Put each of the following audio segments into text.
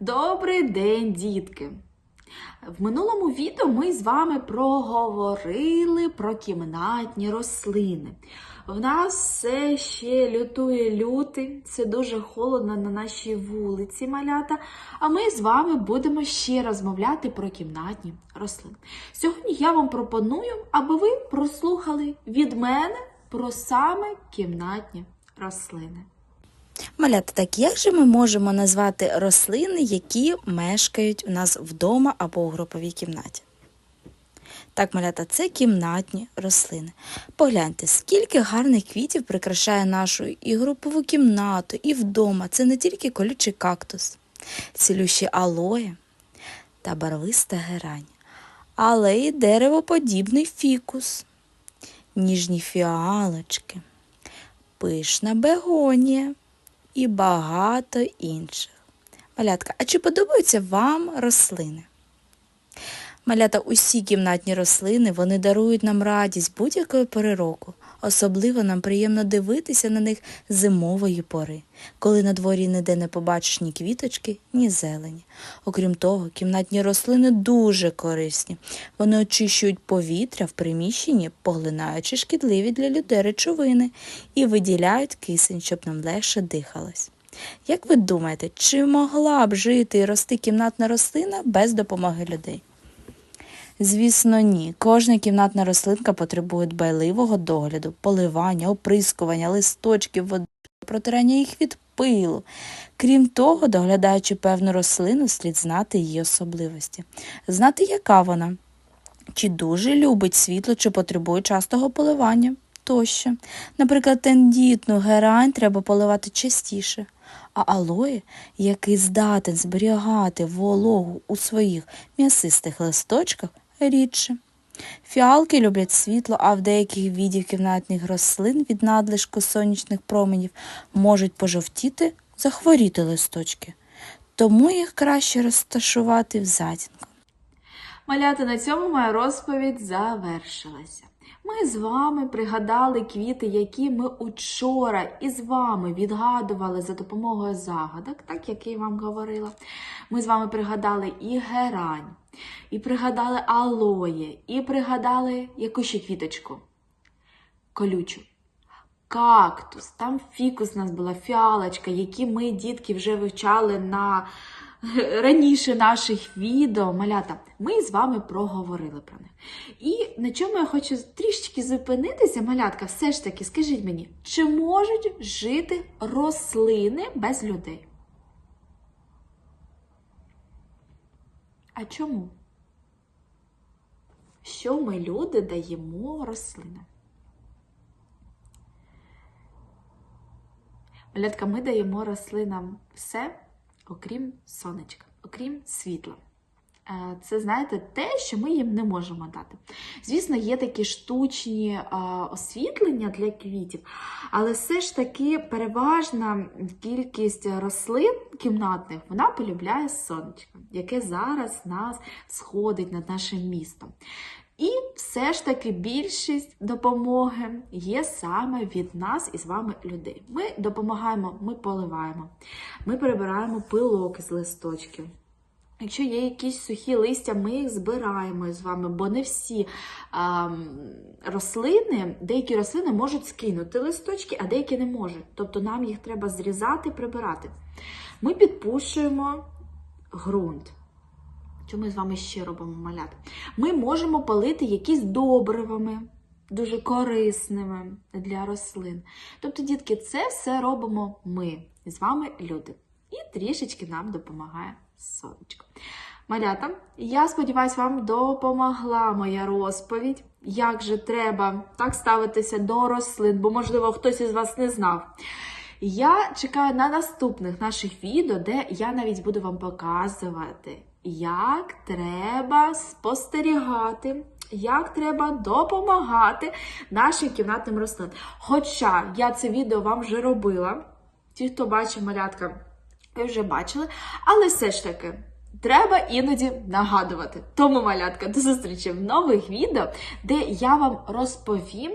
Добрий день, дітки! В минулому відео ми з вами проговорили про кімнатні рослини. В нас все ще лютує лютий, це дуже холодно на нашій вулиці малята. А ми з вами будемо ще розмовляти про кімнатні рослини. Сьогодні я вам пропоную, аби ви прослухали від мене про саме кімнатні рослини. Малята, так як же ми можемо назвати рослини, які мешкають у нас вдома або у груповій кімнаті? Так, малята, це кімнатні рослини. Погляньте, скільки гарних квітів прикрашає нашу і групову кімнату, і вдома. Це не тільки колючий кактус, цілющі алоє та барвиста герань, але й деревоподібний фікус, ніжні фіалочки, пишна бегонія і багато інших. Малятка, а чи подобаються вам рослини? Малята, усі кімнатні рослини вони дарують нам радість будь-якої пори року. Особливо нам приємно дивитися на них зимової пори, коли на дворі ніде не побачиш ні квіточки, ні зелені. Окрім того, кімнатні рослини дуже корисні. Вони очищують повітря в приміщенні, поглинаючи шкідливі для людей речовини, і виділяють кисень, щоб нам легше дихалось. Як ви думаєте, чи могла б жити і рости кімнатна рослина без допомоги людей? Звісно, ні. Кожна кімнатна рослинка потребує дбайливого догляду, поливання, оприскування, листочків, води, протирання їх від пилу. Крім того, доглядаючи певну рослину, слід знати її особливості, знати, яка вона, чи дуже любить світло, чи потребує частого поливання тощо. Наприклад, тендітну герань треба поливати частіше, а алоє, який здатен зберігати вологу у своїх м'ясистих листочках, рідше. Фіалки люблять світло, а в деяких видів кімнатних рослин від надлишку сонячних променів можуть пожовтіти, захворіти листочки. Тому їх краще розташувати в затінку. Малята, на цьому моя розповідь завершилася. Ми з вами пригадали квіти, які ми учора із вами відгадували за допомогою загадок, так як я вам говорила. Ми з вами пригадали і герань, і пригадали алоє, і пригадали яку ще квіточку? Колючу. Кактус, там фікус у нас була, фіалочка, які ми, дітки, вже вивчали на раніше наших відео, малята, ми з вами проговорили про них. І на чому я хочу трішечки зупинитися, малятка, все ж таки, скажіть мені, чи можуть жити рослини без людей? А чому? Що ми, люди, даємо рослинам? Малятка, ми даємо рослинам все, окрім сонечка, окрім світла. Е, Це, знаєте, те, що ми їм не можемо дати. Звісно, є такі штучні е, освітлення для квітів, але все ж таки переважна кількість рослин кімнатних вона полюбляє сонечко, яке зараз нас сходить над нашим містом. І все ж таки більшість допомоги є саме від нас і з вами людей. Ми допомагаємо, ми поливаємо, ми прибираємо пилок з листочків. Якщо є якісь сухі листя, ми їх збираємо з вами, бо не всі а, рослини, деякі рослини можуть скинути листочки, а деякі не можуть. Тобто нам їх треба зрізати, прибирати. Ми підпушуємо ґрунт. Що ми з вами ще робимо малят? Ми можемо полити якісь добривами, дуже корисними для рослин. Тобто, дітки, це все робимо ми з вами люди. І трішечки нам допомагає сонечко. Малята, я сподіваюся, вам допомогла моя розповідь, як же треба так ставитися до рослин, бо, можливо, хтось із вас не знав. Я чекаю на наступних наших відео, де я навіть буду вам показувати, як треба спостерігати, як треба допомагати нашим кімнатним рослинам. Хоча я це відео вам вже робила, ті, хто бачив малятка, ви вже бачили, але все ж таки. Треба іноді нагадувати. Тому, малятка, до зустрічі в нових відео, де я вам розповім,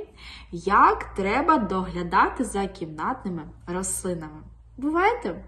як треба доглядати за кімнатними рослинами. Бувайте!